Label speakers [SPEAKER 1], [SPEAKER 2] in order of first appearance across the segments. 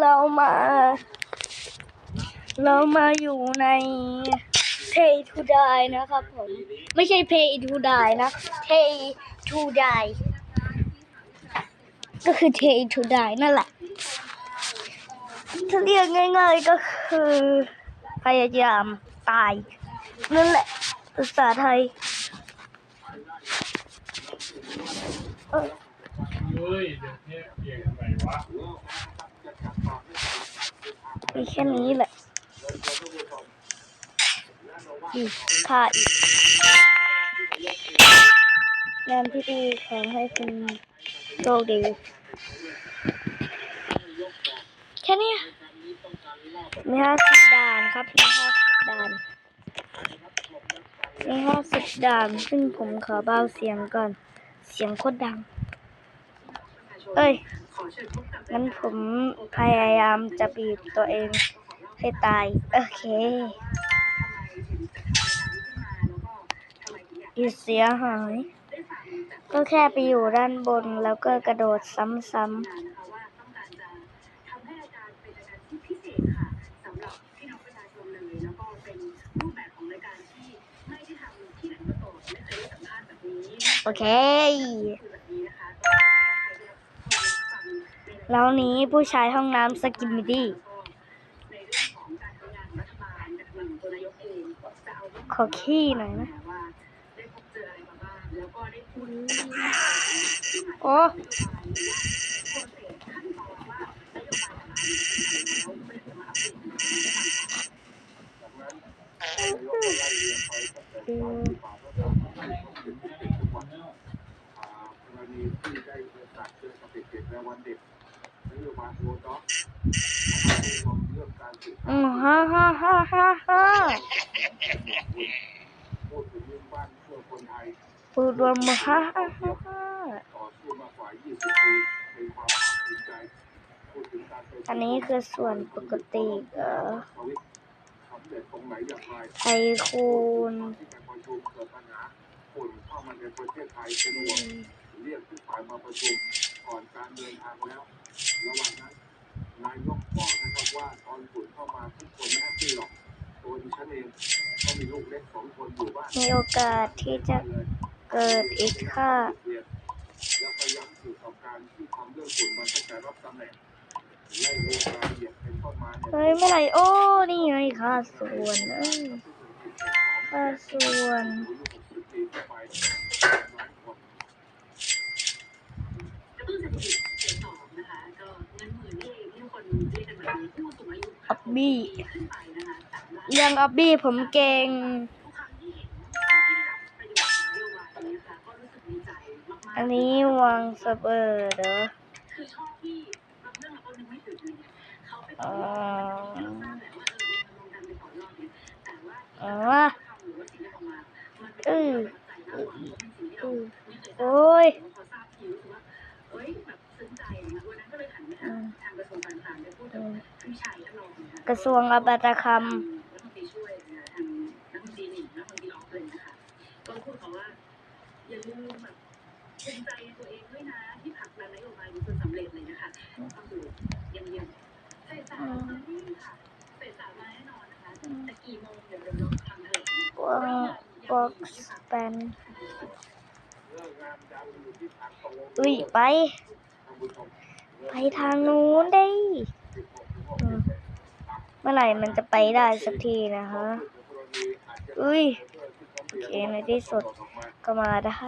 [SPEAKER 1] เรามา เรามาอยู่ใน Pay to Die นะครับผม ไม่ใช่ Pay to Die นะ Pay to Die ก็คือ Pay to Die นั่นแหละ ถ้าเรียกง่ายๆก็คือพยายามตาย นั่นแหละภาษาไทยเฮ้
[SPEAKER 2] ยเดี๋ยวเนี่ยเกี่ยนไหนวะ
[SPEAKER 1] มีแค่นี้แหละอีกค่ะอีกงานที่ดีขอให้คุณโชคดี แค่นี้มีห้าสิบด่านครับมีห้าสิบด่านมีห้าสิบด่าน ซึ่งผมขอเบาเสียงก่อน เสียงโคตรดัง เอ้ยงั้นผมพยายามจะบีบตัวเองให้ตาย โอเคอีเสียหาย ก็แค่ไปอยู่ด้านบนแล้วก็กระโดดซ้ำๆโอเค แล้วนี้ผู้ชายห้องน้ำสกิมมิดี้ขอขี้หน่อยนะโอ้อืม อืมฮ่าฮ่าฮ่าฮ่าฮ่าพูดรวมมาฮ่าฮ่าฮ่าฮ่าอันนี้คือส่วนปกติเออไทคูณ
[SPEAKER 3] เรียกทุกฝ่ายมาประชุม ก่อนการเดินทางแล้วระหว่างนั้นนายกบอกนะครับว่าตอนฝุ่นเข้ามาทุกคนไม่แฮปปี้หรอกตัวดิฉันเองก็มีลูกเล็กสองคนอยู่บ้าน
[SPEAKER 1] มีโอกาสที่จะเกิดอีกค่ะ
[SPEAKER 3] เรียนแล้วก็ย้ำสู่กับการที่ทำเรื่องฝุ่นมาตั้งแต่รับตำแหน่งไล่เรียงรายละเอียดเป็นต้นมาเนี่ย
[SPEAKER 1] เฮ้ยเมื่อไหร่โอ้นี่ไงค่ะส่วนเอ้ยค่ะส่วน อับบี้เรื่องอับบี้ผมเก่งอันนี้วางสเปอร์เด้ออ๋ออ๋อเออโอ้ย กระทรวงอบาตคำวางบ็อกซ์แปนอุ้ย ไป ไปทางนู้นได้อืม เมื่อไหร่มันจะไปได้สักทีนะคะ อุ้ยโอเคในที่สุดก็มาได้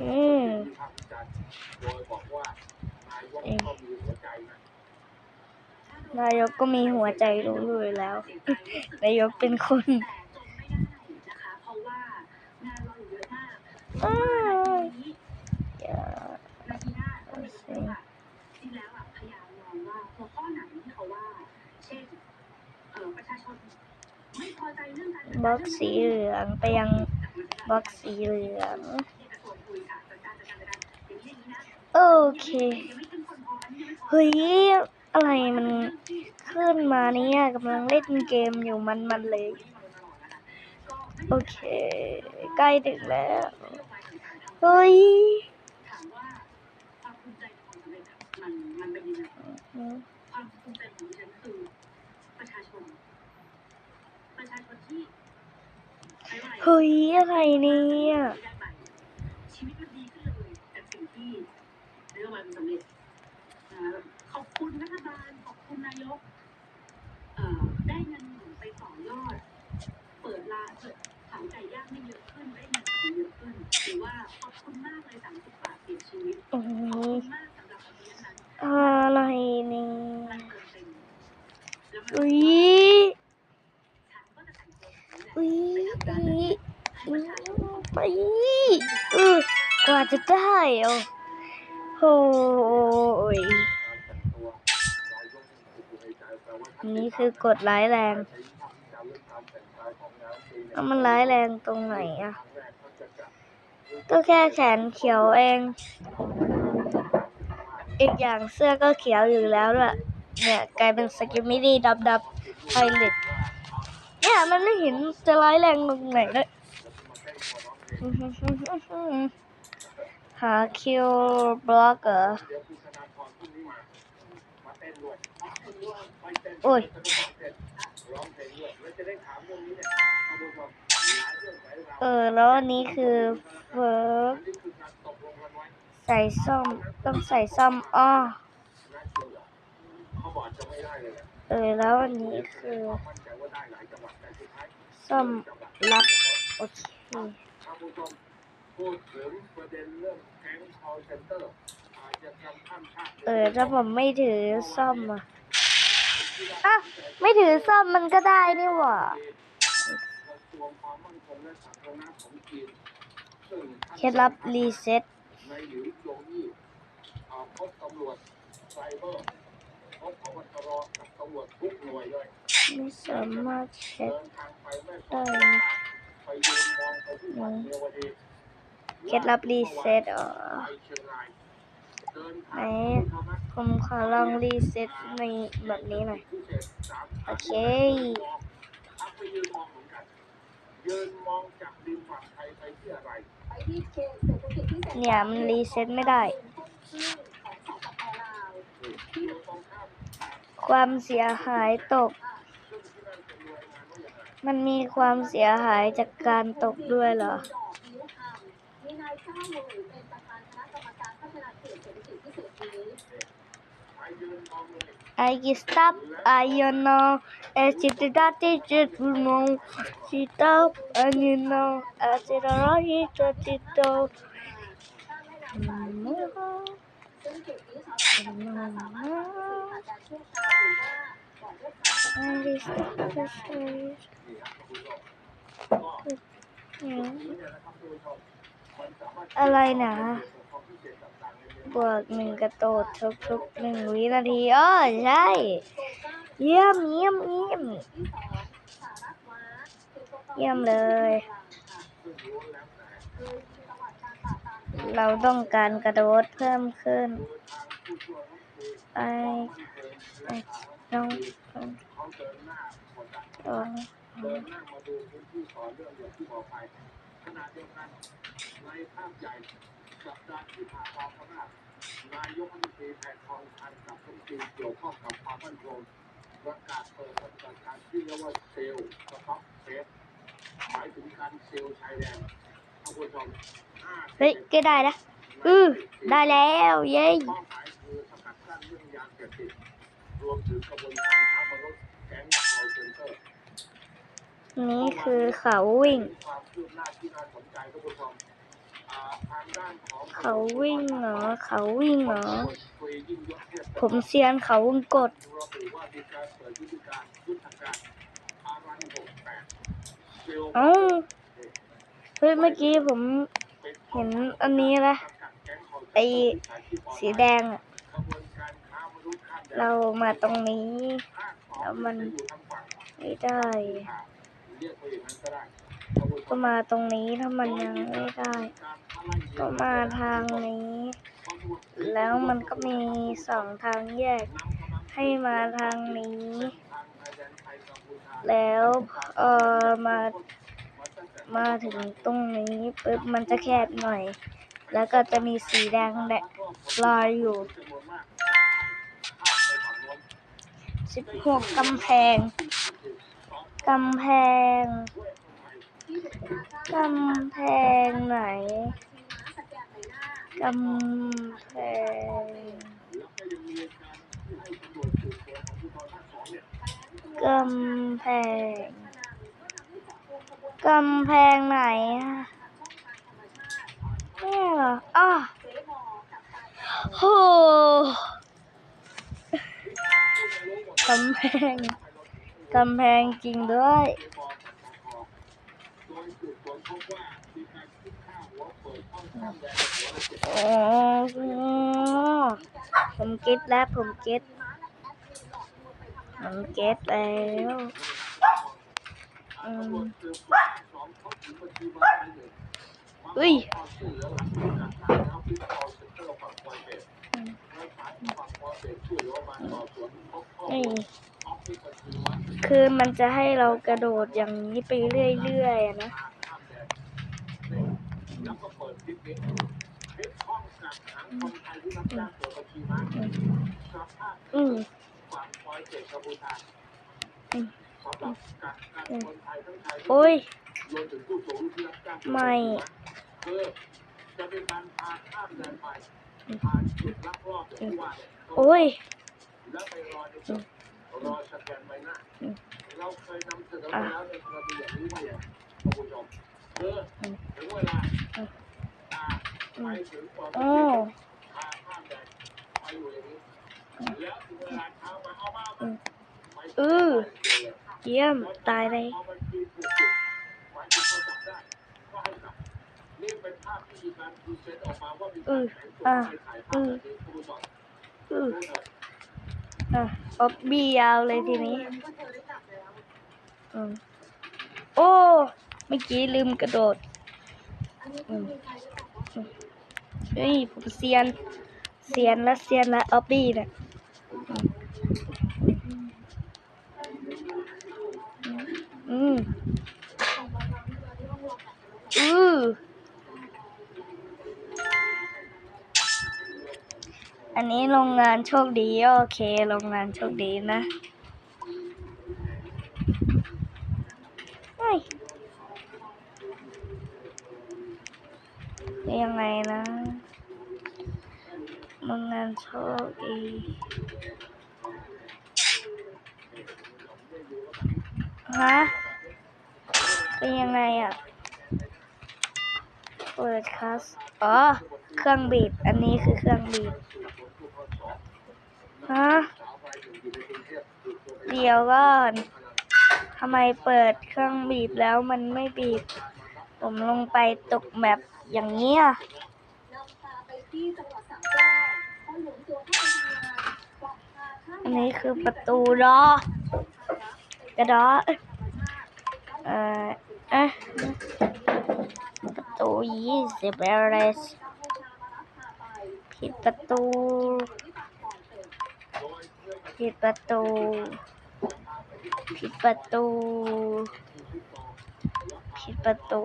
[SPEAKER 1] อืม
[SPEAKER 3] ที่ภาควิจารณ์โดยบอนายกก็มีหัวใจนะ
[SPEAKER 1] นายกก็มีหัวใจรู้อยู่แล้ว นายกเป็นคนอ้าวอย่าเอาสิ บล็อกสีเหลืองไปยังบล็อกสีเหลือง โอเค เฮ้ย อะไรมันขึ้นมาเนี่ยกำลังเล่นเกมอยู่มันมันเลย โอเค ใกล้ถึงแล้ว เฮ้ย
[SPEAKER 3] เฮ้
[SPEAKER 2] ย อะไรเนี่ย
[SPEAKER 1] ชีวิตมันดีขึ้นเลยจากสิ่งที่เรื่องมันสำเร็จขอบคุณรัฐบาลขอบคุณนายกได้เงินหนุนไปต่อยอด เปิดร้านเปิดขายไก่ย่างให้เยอะขึ้นได้เงินเยอะขึ้นหรือว่าขอบคุณมากเลยสามสิบบาท
[SPEAKER 2] โอ้ยอัน
[SPEAKER 1] นี้
[SPEAKER 2] คือกดร้ายแรงแล้วมันร้ายแรงตรงไหนอะก็แค่แขนเขียวเอง อีกอย่างเสื้อก็เขียวอยู่แล้วด้วยเนี่ยกลายเป็นสกิมมิดีดับดับไพลิตเนี่ยมันไม่เห็นจะร้ายแรงตรงไหนเลย หาคิวบล็อกเหรอโอ้ยเออ แล้วอันนี้คือเวิร์กใส่ซ่อม ต้องใส่ซ่อมอ้อเออ แล้วอันนี้คือซ่อมรับ โอเค
[SPEAKER 3] พูดถึงประเด็นเรื่องแก๊ง call center อาชญากรรมข้ามชาติ
[SPEAKER 2] เออถ้าผมไม่ถือซ่อมอะอะไม่ถือซ่อมมันก็ได้นี่หว่า
[SPEAKER 3] กระทรวงความมั่นคงและสาธารณสุขของจีนซึ่งท่าน
[SPEAKER 2] เคล็ดลับรีเซ็ต
[SPEAKER 3] ในหลิวโยยี่อ่าพบตำรวจไซเบอร์พบพบตรกับตำรวจทุกหน่วยเลย
[SPEAKER 2] ไม่สามารถเช็ค
[SPEAKER 3] เดินทางไปแม่ส
[SPEAKER 2] ได้
[SPEAKER 3] อด
[SPEAKER 2] นะ
[SPEAKER 3] ไปยืนมองไปที่วัดเมียวดี
[SPEAKER 2] เคล็ดลับรีเซ็ตอ๋อ
[SPEAKER 3] ไห
[SPEAKER 2] นผมขอลองรีเซ็ตในแบบนี้หน่อย โอเค
[SPEAKER 3] เนี่ยมั
[SPEAKER 2] นรีเซ็ตไม่ได้ ความเสียหายตก มันมีความเสียหายจากการตกด้วยเหรอ
[SPEAKER 1] มีนายจ้าเวยเป็นประธานคณะกรรมการพัฒนาเขตเศรษฐกิจพิเศษนี้
[SPEAKER 3] ไปยืนมองเลย
[SPEAKER 2] I can stop I you know as it did that just know she stop and you know as it already just it do
[SPEAKER 1] ซึ่งจุดนี้ชาวต่างชาติสามารถผ่านการชั่วคราวหรือว่าก่อนเลือกตั้ง
[SPEAKER 2] I just the face
[SPEAKER 3] นี่ครับคุณผู้ชม
[SPEAKER 2] อะไรนะ
[SPEAKER 3] ความพิเศษต่างๆในเมือง
[SPEAKER 2] บวกหนึ่งกระโดดทุกๆหนึ่งวินาทีอ๋อใช่ เยี่ยมเยี่ยมเยี่ยม
[SPEAKER 1] ที่สองสารัฐวัดคือปกครอง
[SPEAKER 2] เยี่ยมเลย
[SPEAKER 3] ซึ่งรู้แล้วแต่
[SPEAKER 1] คือมีประวัติการปราบปรามยา
[SPEAKER 2] เราต้องการกระโดดเพิ่มขึ้น
[SPEAKER 3] โดยทางผู้ช่วยรัฐมนตรี
[SPEAKER 2] ไป
[SPEAKER 3] ความมั่นคงและสาธารณสุข
[SPEAKER 2] น้อ
[SPEAKER 3] น้
[SPEAKER 2] อง
[SPEAKER 3] เดินหน้ามาดูพื้นที่ต่ออง อย่ายวกันในภาพใหญ่สัปดาห์ที่ผ่านมาพม่านายกรัฐมนตรีแพทองทานกับรัฐมนตรีเกี่ยวข้องกับความมั่นคงประกาศเปิดปฏิบัติการที่เรียกว่าเซลล์สต็อปเซฟหมายถึงการเซลล์ชายแดนท่านผู้ชม
[SPEAKER 2] เฮ้ยก็ได้นะอือได้แล้วเย้
[SPEAKER 3] เป้าหมายคือสกัดกั้นเรื่องยาเสพติดรวมถึงกระบวนการค้ามนุษย์แก๊งคอลเซ็นเตอร์
[SPEAKER 2] นี่คือเขาวิ่ง
[SPEAKER 3] ความคืบหน้าที่น่าสนใจท่านผู้ชม
[SPEAKER 2] เขาวิ่งเหรอ เขาวิ่งเหรอ ผมเซียนเขาวงกด
[SPEAKER 3] เอ้าเฮ้
[SPEAKER 2] ยเมื่อกี้ผมเห็นอันนี้ละไอสีแดงเรามาตรงนี้ แล้วมันไม่ได้
[SPEAKER 3] ก็
[SPEAKER 2] มาตรงนี้ถ้ามันยังไม่ได้ ก็มาทางนี้ แล้วมันก็มีสองทางแยก ให้มาทางนี้ แล้วเออมามาถึงตรงนี้ปุ๊บมันจะแคบหน่อย แล้วก็จะมีสีแดงแดงลอยอยู่สิบหกกำแพง กำแพง กำแพงไหน กำแพงกำแพงกำแพงไหนอะนี่เหรออ้อโหกำแพงกำแพงจริงด้วย อ๋อผมเก็ตแล้วผมเก็ตผมเก็ตแล้วอุ้ยนี่คือมันจะให้เรากระโดดอย่างนี้ไปเรื่อยๆนะ
[SPEAKER 3] แล้วก็เปิดคลิปนี้คลิปห้องกักขังคนไทยที่รับจ้างตัวบัญชีม้าสภาพ
[SPEAKER 2] อืม
[SPEAKER 3] ฝั่งปอยเจ็ดกัมพูชาสำหรับกักกันคนไทยทั้งไทย
[SPEAKER 2] โอ้ย
[SPEAKER 3] รวมถึงผู้สูงที่รับจ้างตัว
[SPEAKER 2] ไม่
[SPEAKER 3] คือจะเป็นการพาข้ามแดนไปผ่านจุดลักลอบที่ว่าเนี่ย
[SPEAKER 2] โอ้ย
[SPEAKER 3] แล้วไปรอในจุดรอสแกนใบหน้าเราเคยนำเสนอไปแล้วในกรณีอย่างนี้ว่าอย่างคุณผู้ชม เวลา
[SPEAKER 2] อืม
[SPEAKER 3] อ่าไปถึงความ
[SPEAKER 2] โอ้
[SPEAKER 3] เอ
[SPEAKER 2] อเอเยี่ยม ตายเลย
[SPEAKER 3] เอาไปคืนถูกจุดหมายถึงเขาจับได้ก็ให้จับนี่เป็นภาพที่มีการพรีเซนต์ออกมาว่ามีการแข่งขันไปถ่ายภาพแบบนี้คุณผู้ชม
[SPEAKER 2] อือ
[SPEAKER 3] เถอะ
[SPEAKER 2] อะป๊อบบี้ยาวเลยทีนี้ อืมโอ้ เมื่อกี้ลืมกระโดดเฮ้ยผมเซียน เซียนและเซียนและออบบี้เนี่ยอืมอืออันนี้โรงงานโชคดี โอเค โรงงานโชคดีนะ เฮ้ยนี่ยังไงนะมึงงานโชคดีฮะ เป็นยังไงอะ เปิดคัส อ๋อ เครื่องบีบ อันนี้คือเครื่องบีบฮะเดี๋ยวก่อนทำไมเปิดเครื่องบีบแล้วมันไม่บีบ ผมลงไปตกแมปอย่างเงี้ยอันนี้คือประตูรอกระดอเอ่อเอะประ ตูยี่สิบเอลสผิดประตูผิดประตูผิดประตูผิดประตู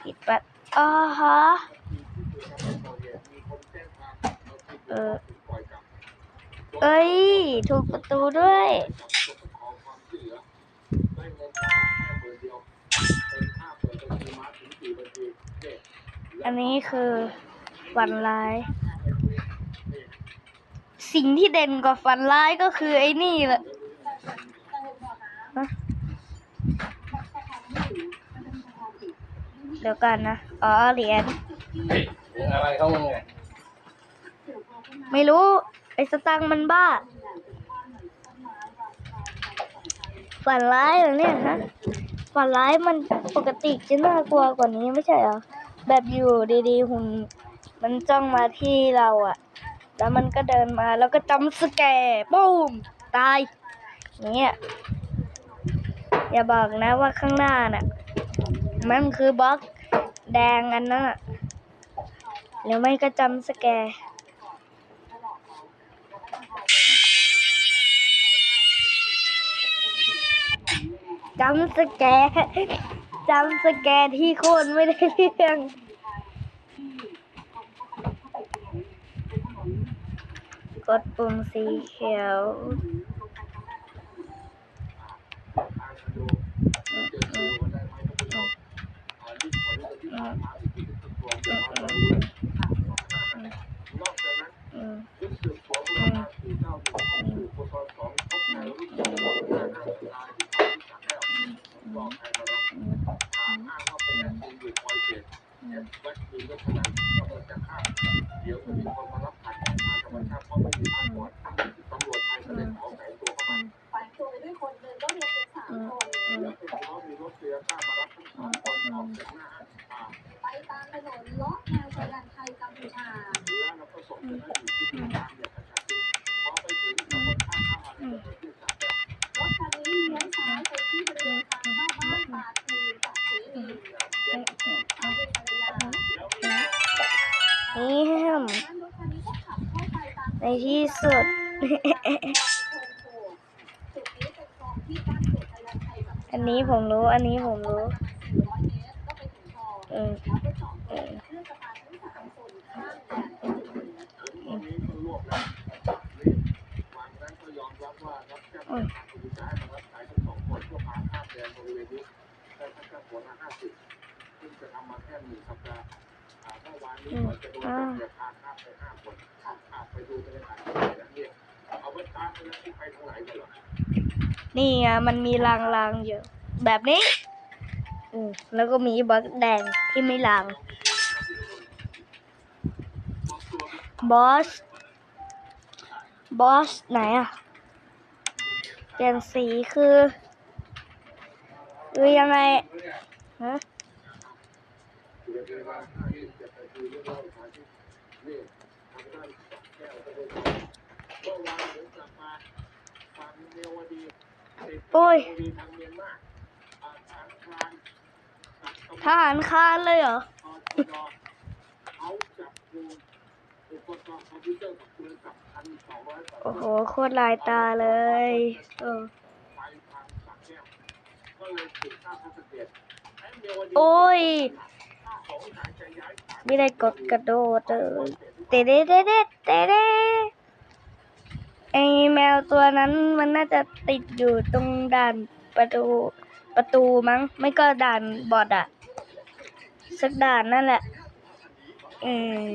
[SPEAKER 2] ผิดประอ่าฮะเออเอ้ย ถูกประตูด้วย อันนี้คือฝันร้าย สิ่งที่เด่นกว่าฝันร้ายก็คือไอ้นี่แหละฮะเดี๋ยวกันนะ อ๋อเหรียญ
[SPEAKER 4] เฮ้ยอะไรเขามึงไง
[SPEAKER 2] ไม่รู้ ไอ้สตังค์มันบ้า ฝันร้ายเหรอเนี่ยฮะ ฝันร้ายมันปกติจะน่ากลัวกว่านี้ไม่ใช่เหรอ แบบอยู่ดีๆหุ่นมันจ้องมาที่เราอะแล้วมันก็เดินมาแล้วก็จำสแกร์ปุ้มตายอย่างเงี้ยอย่าบอกนะว่าข้างหน้าน่ะ มันคือบล็อกแดงอันนั้นอะหรือไม่ก็จำสแกร์จำสแกร์ จำสแกนที่คนไม่ได้เรื่องกดปุ่มสีเขียว
[SPEAKER 3] Thank you. Thank you. อันนี้ผมรู้เอ
[SPEAKER 2] อ
[SPEAKER 3] เออนี่ไงมั
[SPEAKER 1] นมี
[SPEAKER 3] รางๆอ
[SPEAKER 1] ยู่ แบ
[SPEAKER 3] บนี้แล้
[SPEAKER 1] วก็มีบอสแดง
[SPEAKER 3] ที่ไม่ลาง
[SPEAKER 2] บอส บอส ไหนอะเปลี่ยนสีคือคือยังไงฮะโอ้ย
[SPEAKER 3] ท
[SPEAKER 2] หารคานเลยเหรอโอ้โห โคตรลายตาเลยโอ้ยไม่ได้กดกระโดดเตเดเตเดเตเดไอแมวตัวนั้นมันน่าจะติดอยู่ตรงด่านประตู ประตูมั้ง ไม่ก็ด่านบอดอะสักด่านนั่นแหละ เออ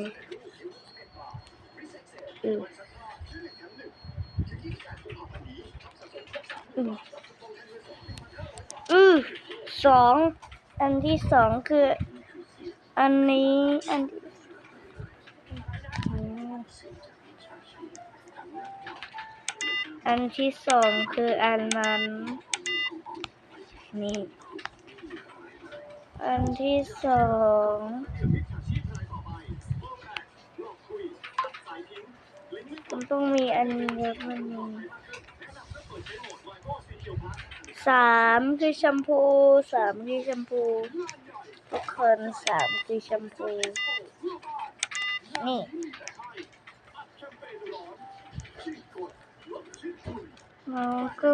[SPEAKER 2] อือสอง อันที่สองคือ อันนี้อันอันที่สองคืออันนั้น นี่อันที่สองมันต้องมีอันเยอะมันมีสามคือแชมพูสามคือแชมพูทุกคนสามคือแชมพูนี่เรา
[SPEAKER 1] ก็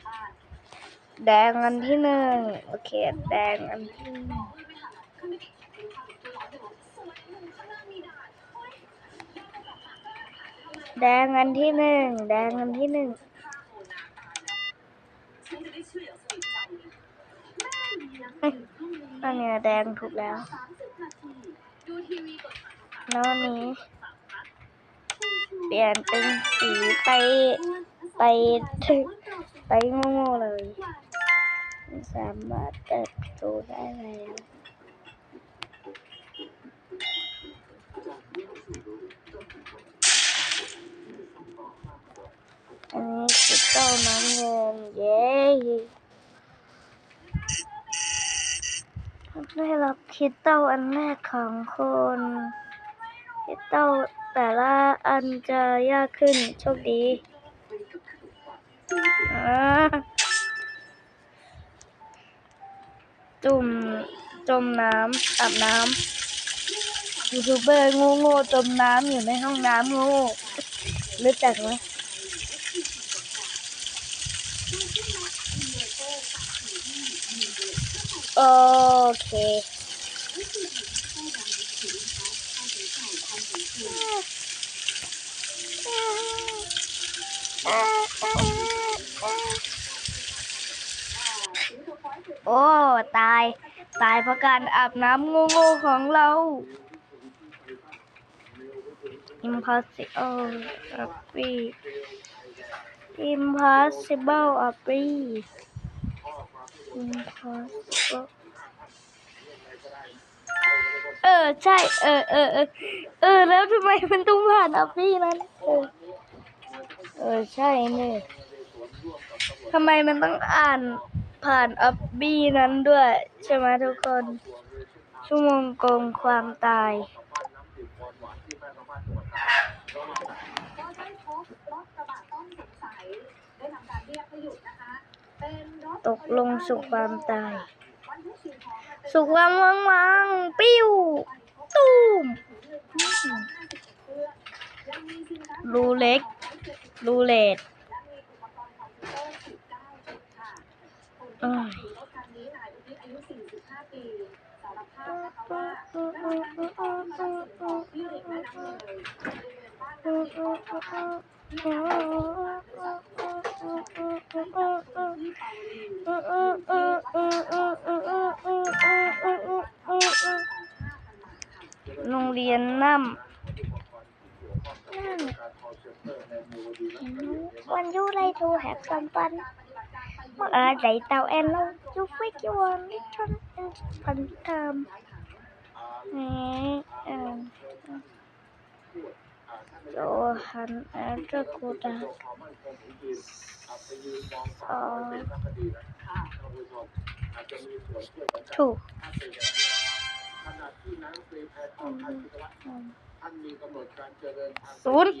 [SPEAKER 2] แดงอันที่หนึ่งโอเค แดงอันที่แดงอันที่หนึ่งแดงอันที่หนึ่งอันนี้แดงถูกแล้วแล้วนี้ เปลี่ยนเป็นสีไปไปไปโง่ๆเลย สามารถเติบโตได้แล้ว อันนี้คือเต้าน้ำเงินเย้ได้รับคิดเต้าอันแรกของคนคิดเต้าแต่ละอันจะยากขึ้นโชคดีอ่า จุ่มจมน้ำอาบน้ำยูทูบเบอร์งูงูจมน้ำอยู่ในห้องน้ำงูรู้จักไหมโอเค โอ้ ตาย ตายเพราะการอาบน้ำโง่ๆของเรา impossible a b r e impossible a b r e impossible เออ ใช่ เออเออเออเออ แล้วทำไมมันต้องผ่านอับบี้นั้นเออเออ ใช่เนี่ยทำไมมันต้องอ่าน ผ่านอับบี้นั้นด้วย ใช่ไหมทุกคน ชั่วโมงโกงความตาย
[SPEAKER 1] ก็ได้พบรถกระบะต้องสงสัยได้ทำการเรียกให้หยุดนะคะ เป็นรถ
[SPEAKER 2] ตกลงสู่ความตาย
[SPEAKER 1] บรรทุของมาเป็น
[SPEAKER 2] สุกวังวังวังปิ้ว ตูม
[SPEAKER 1] ยังมีสินค้า
[SPEAKER 2] รูเล็ก รูเลด
[SPEAKER 1] และมีอุปกรณ์คอมพิวเตอร์19ชุดค่ะคนที่
[SPEAKER 2] เอ้ย
[SPEAKER 1] ขับขี่รถคันนี้นายอุทิศอายุ45ปีสารภาพนะคะว่าได้รับการติดต่อมาจากสิ่งของที่ริมแม่น้ำเลยนน้ำนที่มรู้สึกของที่ปาวลี
[SPEAKER 2] โรงเรียนน้ำวันยูไรทูแฮปซัมปัน มาอาใจเต่าแอนเรายูฟิกยูวันมิชชั่นอินพันธามนี่เอ่อโจฮันแอดกูดาถูก
[SPEAKER 3] ขณะที่นายกรัฐมนตรีแพทองทานชินวัตรท่านมีกำหนดการจะเดินทางไป
[SPEAKER 2] ศูนย์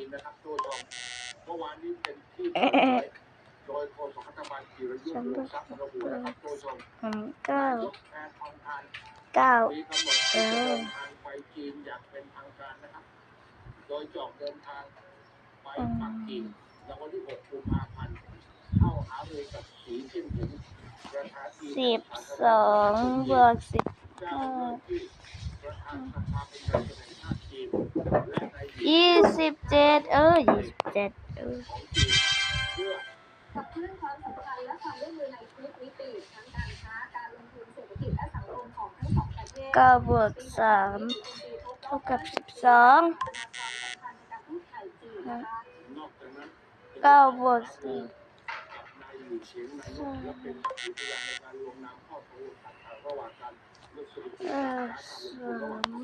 [SPEAKER 3] จีนนะครับโดยตรงเมื่อวานนี้เป็นที่
[SPEAKER 2] เอ๊ะเอ๊ะเอ๊ะ
[SPEAKER 3] โดยโฆษกรัฐบาลจิรยุทธ์วงศ์ทรัพย์ระบุนะครับโดยตรง
[SPEAKER 2] เก้านา
[SPEAKER 3] ยกแพทองทา
[SPEAKER 2] เก้า
[SPEAKER 3] เอย่างเป็นทางการนะครับโดยจองเดินทางไปปักกิ่งในวันที่6กุมภาพันธ์เข้าหารือกับสีจิ้นผิงประธาน
[SPEAKER 2] สิบสองบวกสิบ
[SPEAKER 3] เจ้าหน้า
[SPEAKER 2] ยี่สิบเจ็ดเออยี่สิบเจ็ดเออ
[SPEAKER 3] ของจีนเพื่อ
[SPEAKER 1] ขับเคลื่อนความสัมพันธ์และความร่วมมือในทุกมิติทั้งการค้าการลงทุนเศรษฐกิจและสังคมของทั้งสองประเทศ
[SPEAKER 2] เก้าบวกสามเท่ากับสิบสอง
[SPEAKER 3] นอกจากนั้น
[SPEAKER 2] เก้าบวกสี่
[SPEAKER 3] กับนายอยู่เฉียงนายกและเป็นสักขีพยานในการลงนามข้อตกลงต่างๆระหว่างกันเรื่องเศรษฐกิจ
[SPEAKER 2] เอ
[SPEAKER 3] การ
[SPEAKER 2] อ
[SPEAKER 3] ค้าการลงทุน
[SPEAKER 2] สา
[SPEAKER 3] ระหว่าง
[SPEAKER 2] ม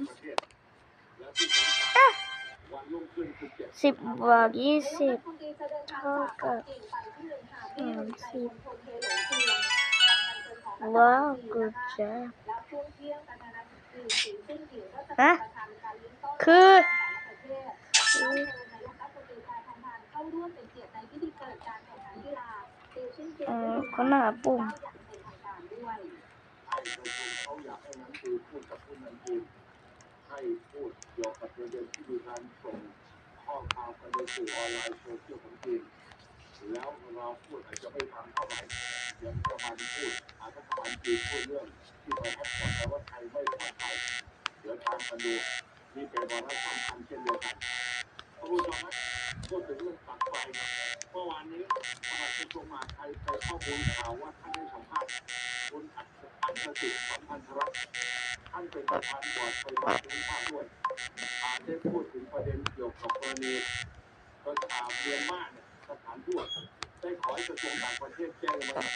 [SPEAKER 3] สิ
[SPEAKER 2] บบวกยี่สิบเท่ากับสามสิบว้าวกูจะฮะคือเออคนหน้าปุ่ม
[SPEAKER 3] ให้พูดเกี่ยวกับประเด็นที่มีการส่งข้อความกันในสื่อออนไลน์โซเชียลของจีนแล้วเราพูดอาจจะไม่ฟังเท่าไหร่เดี๋ยวรัฐบาลพูดอาจจะรัฐบาลจีนพูดเรื่องที่เราให้ก่อนแต่ว่าไทยไม่ปลอดภัยเดี๋ยวตามกันดูนี่เป็นวาระสำคัญเช่นเดียวกันผู้ชมครับพูดถึงเรื่องตัดไฟเมื่อวานนี้ปลัดกระทรวงมหาดไทยไปข้อมูลข่าวว่าท่านได้สัมภาษณ์คุณอัศ อัศสิทธิ์สัมพันธรัตน์ท่านเป็นประธานบอร์ดไฟฟ้าภูมิภาคด้วยอาจได้พูดถึงประเด็นเกี่ยวกับกรณีกระชาเมียนมาเนี่ยสถานทูตได้ขอให้กระทรวงต่างประเทศแจ้งมา